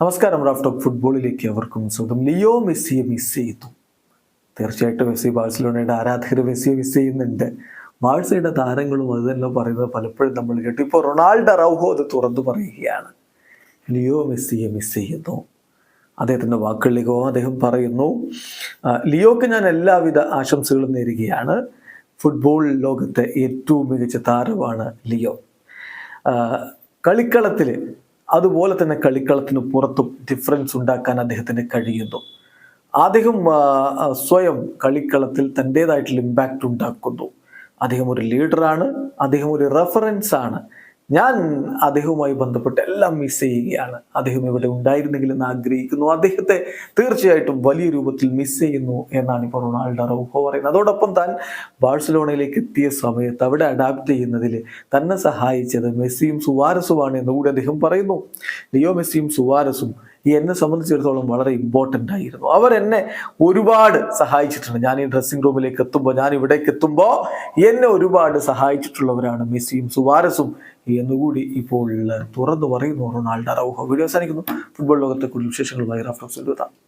നമസ്കാരം Raf talk ഫുട്ബോളിലേക്ക് അവർക്കും സ്വന്തം ലിയോ മെസ്സിയെ മിസ് ചെയ്തു. തീർച്ചയായിട്ടും മെസ്സി ബാഴ്സലോണയുടെ ആരാധകർ മെസ്സിയെ മിസ് ചെയ്യുന്നുണ്ട്. ബാഴ്സയുടെ താരങ്ങളും അത് തന്നെ പറയുന്നത് പലപ്പോഴും നമ്മൾ കേട്ടു. ഇപ്പോൾ റൊണാൾഡോ റൗഹോ അത് തുറന്നു പറയുകയാണ്. ലിയോ മെസ്സിയെ മിസ് ചെയ്യുന്നു. അദ്ദേഹത്തിന്റെ വാക്കുകളിലേക്കോ അദ്ദേഹം പറയുന്നു ലിയോക്ക് ഞാൻ എല്ലാവിധ ആശംസകളും നേരുകയാണ്. ഫുട്ബോൾ ലോകത്തെ ഏറ്റവും മികച്ച താരമാണ് ലിയോ. കളിക്കളത്തിൽ അതുപോലെ തന്നെ കളിക്കളത്തിന് പുറത്തും ഡിഫറൻസ് ഉണ്ടാക്കാൻ അദ്ദേഹത്തിന് കഴിയുന്നു. അദ്ദേഹം സ്വയം കളിക്കളത്തിൽ തന്റെതായിട്ടുള്ള ഇമ്പാക്റ്റ് ഉണ്ടാക്കുന്നു. അദ്ദേഹം ഒരു ലീഡറാണ് അദ്ദേഹം ഒരു റെഫറൻസ് ആണ്. ഞാൻ അദ്ദേഹവുമായി ബന്ധപ്പെട്ട് എല്ലാം മിസ് ചെയ്യുകയാണ്. അദ്ദേഹം ഇവിടെ ഉണ്ടായിരുന്നെങ്കിൽ എന്ന് ആഗ്രഹിക്കുന്നു. അദ്ദേഹത്തെ തീർച്ചയായിട്ടും വലിയ രൂപത്തിൽ മിസ് ചെയ്യുന്നു എന്നാണ് ഇപ്പോൾ റൊണാൾഡോ റൗഹോ പറയുന്നത്. അതോടൊപ്പം താൻ ബാഴ്സലോണയിലേക്ക് എത്തിയ സമയത്ത് അവിടെ അഡാപ്റ്റ് ചെയ്യുന്നതിൽ തന്നെ സഹായിച്ചത് മെസ്സിയും സുവാരസുമാണ് എന്നുകൂടി അദ്ദേഹം പറയുന്നു. ലിയോ മെസ്സിയും സുവാരസും എന്നെ സംബന്ധിച്ചിടത്തോളം വളരെ ഇമ്പോർട്ടന്റ് ആയിരുന്നു. അവർ എന്നെ ഒരുപാട് സഹായിച്ചിട്ടുണ്ട്. ഞാൻ ഈ ഡ്രസ്സിംഗ് റൂമിലേക്ക് എത്തുമ്പോൾ ഞാൻ ഇവിടേക്ക് എത്തുമ്പോൾ എന്നെ ഒരുപാട് സഹായിച്ചിട്ടുള്ളവരാണ് മെസ്സിയും സുവാരസും എന്നുകൂടി ഇപ്പോൾ തുറന്നു പറയുന്നു റൊണാൾഡോ റൗഹോ വീഡിയോ അവസാനിക്കുന്നു. ഫുട്ബോൾ ലോകത്തെ കൂടുതൽ വിശേഷങ്ങളുമായി റഫറൻസ് എഴുതാം